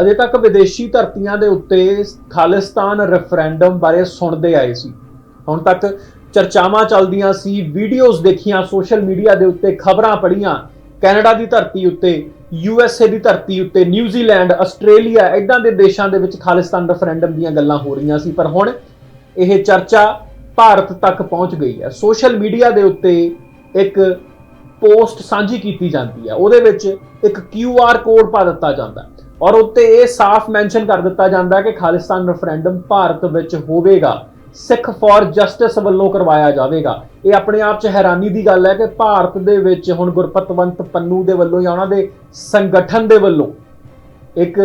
ਅਜੇ ਤੱਕ ਵਿਦੇਸ਼ੀ ਧਰਤੀਆਂ ਦੇ ਉੱਤੇ ਖਾਲਿਸਤਾਨ ਰੈਫਰੈਂਡਮ ਬਾਰੇ ਸੁਣਦੇ ਆਏ ਸੀ। ਹੁਣ ਤੱਕ ਚਰਚਾਵਾਂ ਚੱਲਦੀਆਂ ਸੀ ਵੀਡੀਓਜ਼ ਦੇਖੀਆਂ ਸੋਸ਼ਲ ਮੀਡੀਆ ਦੇ ਉੱਤੇ ਖਬਰਾਂ ਪੜ੍ਹੀਆਂ, ਕੈਨੇਡਾ ਦੀ ਧਰਤੀ ਉੱਤੇ ਯੂ ਐਸ ਏ ਦੀ ਧਰਤੀ ਉੱਤੇ ਨਿਊਜ਼ੀਲੈਂਡ ਆਸਟ੍ਰੇਲੀਆ ਇਦਾਂ ਦੇ ਦੇਸ਼ਾਂ ਦੇ ਵਿੱਚ ਖਾਲਿਸਤਾਨ ਰੈਫਰੈਂਡਮ ਦੀਆਂ ਗੱਲਾਂ ਹੋ ਰਹੀਆਂ ਸੀ। ਪਰ ਹੁਣ ਇਹ ਚਰਚਾ ਭਾਰਤ ਤੱਕ ਪਹੁੰਚ ਗਈ ਹੈ। ਸੋਸ਼ਲ ਮੀਡੀਆ ਦੇ ਉੱਤੇ ਇੱਕ ਪੋਸਟ ਸਾਂਝੀ ਕੀਤੀ ਜਾਂਦੀ ਹੈ। ਉਹਦੇ ਵਿੱਚ ਇੱਕ ਕਿਊ ਆਰ ਕੋਡ ਪਾ ਦਿੱਤਾ ਜਾਂਦਾ ਹੈ। ਔਰ ਉੱਤੇ ਇਹ ਸਾਫ਼ ਮੈਂਸ਼ਨ ਕਰ ਦਿੱਤਾ ਜਾਂਦਾ ਕਿ ਖਾਲਿਸਤਾਨ ਰੈਫਰੈਂਡਮ ਭਾਰਤ ਵਿੱਚ ਹੋਵੇਗਾ। ਸਿੱਖ ਫॉर ਜਸਟਿਸ ਵੱਲੋਂ ਕਰਵਾਇਆ ਜਾਵੇਗਾ। ਇਹ ਆਪਣੇ ਆਪ 'ਚ ਹੈਰਾਨੀ ਦੀ ਗੱਲ ਹੈ ਕਿ ਭਾਰਤ ਦੇ ਵਿੱਚ ਹੁਣ ਗੁਰਪਤਵੰਤ ਪੰਨੂ ਦੇ ਵੱਲੋਂ ਜਾਂ ਉਹਨਾਂ ਦੇ ਸੰਗਠਨ ਦੇ ਵੱਲੋਂ ਇੱਕ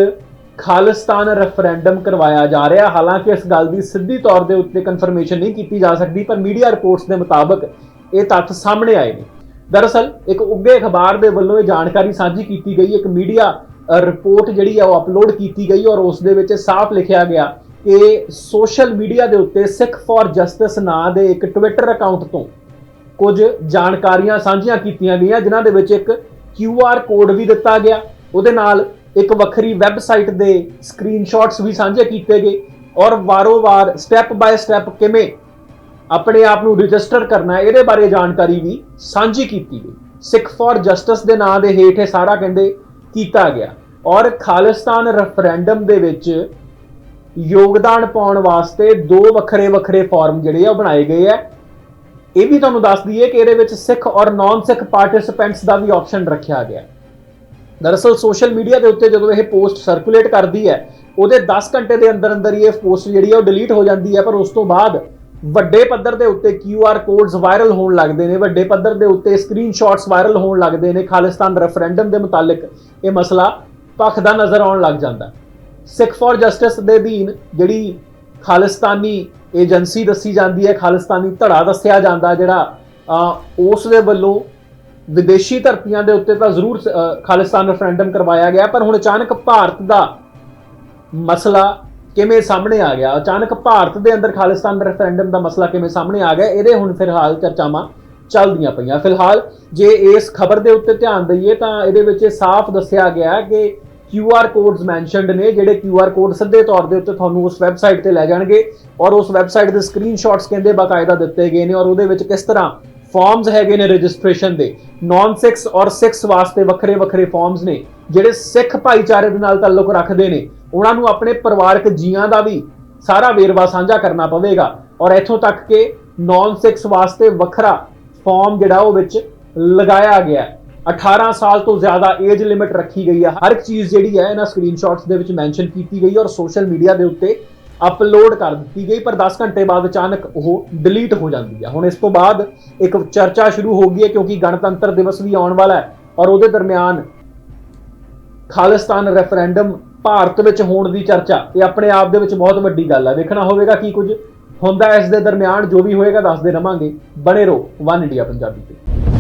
ਖਾਲਿਸਤਾਨ ਰੈਫਰੈਂਡਮ ਕਰਵਾਇਆ ਜਾ ਰਿਹਾ। ਹਾਲਾਂਕਿ ਇਸ ਗੱਲ ਦੀ ਸਿੱਧੀ ਤੌਰ ਦੇ ਉੱਤੇ ਕਨਫਰਮੇਸ਼ਨ ਨਹੀਂ ਕੀਤੀ ਜਾ ਸਕਦੀ, ਪਰ ਮੀਡੀਆ ਰਿਪੋਰਟਸ ਦੇ ਮੁਤਾਬਕ ਇਹ ਤੱਥ ਸਾਹਮਣੇ ਆਏ ਨੇ। ਦਰਅਸਲ ਇੱਕ ਉੱਗੇ ਅਖਬਾਰ ਦੇ ਵੱਲੋਂ ਇਹ ਜਾਣਕਾਰੀ ਸਾਂਝੀ ਕੀਤੀ ਗਈ। ਇੱਕ ਮੀਡੀਆ ਰਿਪੋਰਟ ਜਿਹੜੀ ਆ ਉਹ ਅਪਲੋਡ ਕੀਤੀ ਗਈ ਔਰ ਉਸ ਦੇ ਵਿੱਚ ਸਾਫ਼ ਲਿਖਿਆ ਗਿਆ ਕਿ ਸੋਸ਼ਲ ਮੀਡੀਆ ਦੇ ਉੱਤੇ ਸਿੱਖ ਫॉर ਜਸਟਿਸ ਨਾਂ ਦੇ ਇੱਕ ਟਵਿੱਟਰ ਅਕਾਊਂਟ ਤੋਂ ਕੁਝ ਜਾਣਕਾਰੀਆਂ ਸਾਂਝੀਆਂ ਕੀਤੀਆਂ ਗਈਆਂ, ਜਿਨ੍ਹਾਂ ਦੇ ਵਿੱਚ ਇੱਕ QR ਕੋਡ ਵੀ ਦਿੱਤਾ ਗਿਆ। ਉਹਦੇ ਨਾਲ ਇੱਕ ਵੱਖਰੀ ਵੈਬਸਾਈਟ ਦੇ ਸਕਰੀਨਸ਼ਾਟਸ ਵੀ ਸਾਂਝੇ ਕੀਤੇ ਗਏ ਔਰ ਵਾਰੋ-ਵਾਰ ਸਟੈਪ ਬਾਏ ਸਟੈਪ ਕਿਵੇਂ ਆਪਣੇ ਆਪ ਨੂੰ ਰਜਿਸਟਰ ਕਰਨਾ ਹੈ ਇਹਦੇ ਬਾਰੇ ਜਾਣਕਾਰੀ ਵੀ ਸਾਂਝੀ ਕੀਤੀ ਗਈ। ਸਿੱਖ ਫॉर ਜਸਟਿਸ ਦੇ ਨਾਂ ਦੇ ਹੇਠ ਇਹ ਸਾਰਾ ਕਹਿੰਦੇ ਕੀਤਾ ਗਿਆ। ਔਰ ਖਾਲਿਸਤਾਨ ਰੈਫਰੈਂਡਮ ਦੇ ਵਿੱਚ ਯੋਗਦਾਨ ਪਾਉਣ ਵਾਸਤੇ ਦੋ ਵੱਖਰੇ ਵੱਖਰੇ ਫਾਰਮ ਜਿਹੜੇ ਆ ਉਹ ਬਣਾਏ ਗਏ ਆ। ਇਹ ਵੀ ਤੁਹਾਨੂੰ ਦੱਸ ਦਈਏ ਕਿ ਇਹਦੇ ਵਿੱਚ ਸਿੱਖ ਔਰ ਨਾਨ ਸਿੱਖ ਪਾਰਟਿਸਿਪੈਂਟਸ ਦਾ ਵੀ ਆਪਸ਼ਨ ਰੱਖਿਆ ਗਿਆ। ਦਰਅਸਲ ਸੋਸ਼ਲ ਮੀਡੀਆ ਦੇ ਉੱਤੇ ਜਦੋਂ ਇਹ ਪੋਸਟ ਸਰਕੂਲੇਟ ਕਰਦੀ ਹੈ, ਉਹਦੇ 10 ਘੰਟੇ ਦੇ ਅੰਦਰ ਅੰਦਰ ਹੀ ਇਹ ਪੋਸਟ ਜਿਹੜੀ ਹੈ ਉਹ ਡਿਲੀਟ ਹੋ ਜਾਂਦੀ ਹੈ, ਪਰ ਉਸ ਤੋਂ ਬਾਅਦ ਵੱਡੇ ਪੱਧਰ ਦੇ ਉੱਤੇ QR ਕੋਡਸ ਵਾਇਰਲ ਹੋਣ ਲੱਗਦੇ ਨੇ, ਵੱਡੇ ਪੱਧਰ ਦੇ ਉੱਤੇ ਸਕਰੀਨਸ਼ਾਟਸ ਵਾਇਰਲ ਹੋਣ ਲੱਗਦੇ ਨੇ, ਖਾਲਿਸਤਾਨ ਰੈਫਰੈਂਡਮ ਦੇ ਮੁਤਾਲਿਕ ਇਹ ਮਸਲਾ ਭਖਦਾ ਨਜ਼ਰ ਆਉਣ ਲੱਗ ਜਾਂਦਾ। ਸਿੱਖ ਫॉर ਜਸਟਿਸ ਦੇ ਅਧੀਨ ਜਿਹੜੀ ਖਾਲਿਸਤਾਨੀ ਏਜੰਸੀ ਦੱਸੀ ਜਾਂਦੀ ਹੈ, ਖਾਲਿਸਤਾਨੀ ਧੜਾ ਦੱਸਿਆ ਜਾਂਦਾ ਜਿਹੜਾ ਉਸ ਦੇ ਵੱਲੋਂ ਵਿਦੇਸ਼ੀ ਧਰਤੀਆਂ ਦੇ ਉੱਤੇ ਤਾਂ ਜ਼ਰੂਰ ਖਾਲਿਸਤਾਨ ਰੈਫਰੈਂਡਮ ਕਰਵਾਇਆ ਗਿਆ, ਪਰ ਹੁਣ ਅਚਾਨਕ ਭਾਰਤ ਦਾ ਮਸਲਾ ਕਿਵੇਂ ਸਾਹਮਣੇ ਆ ਗਿਆ? ਅਚਾਨਕ ਭਾਰਤ ਦੇ ਅੰਦਰ ਖਾਲਿਸਤਾਨ ਰੈਫਰੈਂਡਮ ਦਾ ਮਸਲਾ ਕਿਵੇਂ ਸਾਹਮਣੇ ਆ ਗਿਆ? ਇਹਦੇ ਹੁਣ ਫਿਲਹਾਲ ਚਰਚਾਵਾਂ ਚੱਲਦੀਆਂ ਪਈਆਂ। ਫਿਲਹਾਲ ਜੇ ਇਸ ਖਬਰ ਦੇ ਉੱਤੇ ਧਿਆਨ ਦਈਏ ਤਾਂ ਇਹਦੇ ਵਿੱਚ ਇਹ ਸਾਫ਼ ਦੱਸਿਆ ਗਿਆ ਕਿ QR ਕੋਡਸ ਮੈਂਸ਼ਨਡ ਨੇ, ਜਿਹੜੇ QR ਕੋਡ ਸਿੱਧੇ ਤੌਰ ਦੇ ਉੱਤੇ ਤੁਹਾਨੂੰ ਉਸ ਵੈਬਸਾਈਟ ਤੇ ਲੈ ਜਾਣਗੇ ਔਰ ਉਸ ਵੈਬਸਾਈਟ ਦੇ ਸਕਰੀਨਸ਼ਾਟਸ ਕਹਿੰਦੇ ਬਾਕਾਇਦਾ ਦਿੱਤੇ ਗਏ ਨੇ ਔਰ ਉਹਦੇ ਵਿੱਚ ਕਿਸ ਤਰ੍ਹਾਂ ਫਾਰਮਸ ਹੈਗੇ ਨੇ ਰਜਿਸਟ੍ਰੇਸ਼ਨ ਦੇ। ਨਾਨ 6 ਔਰ 6 ਵਾਸਤੇ ਵੱਖਰੇ ਵੱਖਰੇ ਫਾਰਮਸ ਨੇ। ਜਿਹੜੇ ਸਿੱਖ ਭਾਈਚਾਰੇ ਦੇ ਨਾਲ ਤਾਲੁਕ ਰੱਖਦੇ ਨੇ, ਉਹਨਾਂ ਨੂੰ ਆਪਣੇ ਪਰਿਵਾਰਕ ਜੀਆਂ ਦਾ ਵੀ ਸਾਰਾ ਵੇਰਵਾ ਸਾਂਝਾ ਕਰਨਾ ਪਵੇਗਾ। ਔਰ ਇੱਥੋਂ ਤੱਕ ਕਿ ਨਾਨ 6 ਵਾਸਤੇ ਵੱਖਰਾ ਫਾਰਮ ਜਿਹੜਾ ਉਹ ਵਿੱਚ ਲਗਾਇਆ ਗਿਆ ਹੈ। 18 ਸਾਲ ਤੋਂ ਜ਼ਿਆਦਾ ਏਜ ਲਿਮਿਟ ਰੱਖੀ ਗਈ ਹੈ। ਹਰ ਇੱਕ ਚੀਜ਼ ਜਿਹੜੀ ਹੈ, ਇਹਨਾਂ ਸਕਰੀਨਸ਼ਾਟਸ ਦੇ ਵਿੱਚ ਮੈਂਸ਼ਨ ਕੀਤੀ ਗਈ ਔਰ ਸੋਸ਼ਲ ਮੀਡੀਆ ਦੇ ਉੱਤੇ ਅਪਲੋਡ ਕਰ ਦਿੱਤੀ ਗਈ, ਪਰ 10 ਘੰਟੇ ਬਾਅਦ ਅਚਾਨਕ ਉਹ ਡਿਲੀਟ ਹੋ ਜਾਂਦੀ ਹੈ ਹੁਣ ਇਸ ਤੋਂ ਬਾਅਦ ਇੱਕ ਚਰਚਾ ਸ਼ੁਰੂ ਹੋ ਗਈ ਹੈ, ਕਿਉਂਕਿ ਗਣਤੰਤਰ ਦਿਵਸ ਵੀ ਆਉਣ ਵਾਲਾ ਹੈ, ਔਰ ਉਹਦੇ ਦਰਮਿਆਨ ਖਾਲਿਸਤਾਨ ਰੈਫਰੈਂਡਮ ਭਾਰਤ ਵਿੱਚ ਹੋਣ ਦੀ ਚਰਚਾ, ਇਹ ਆਪਣੇ ਆਪ ਦੇ ਵਿੱਚ ਬਹੁਤ ਵੱਡੀ ਗੱਲ ਹੈ ਵੇਖਣਾ ਹੋਵੇਗਾ ਕੀ ਕੁਝ ਹੁੰਦਾ ਇਸ ਦੇ ਦਰਮਿਆਨ, ਜੋ ਵੀ ਹੋਏਗਾ ਦੱਸਦੇ ਰਵਾਂਗੇ। ਬਣੇ ਰਹੋ ਵਨ ਇੰਡੀਆ ਪੰਜਾਬੀ ਤੇ।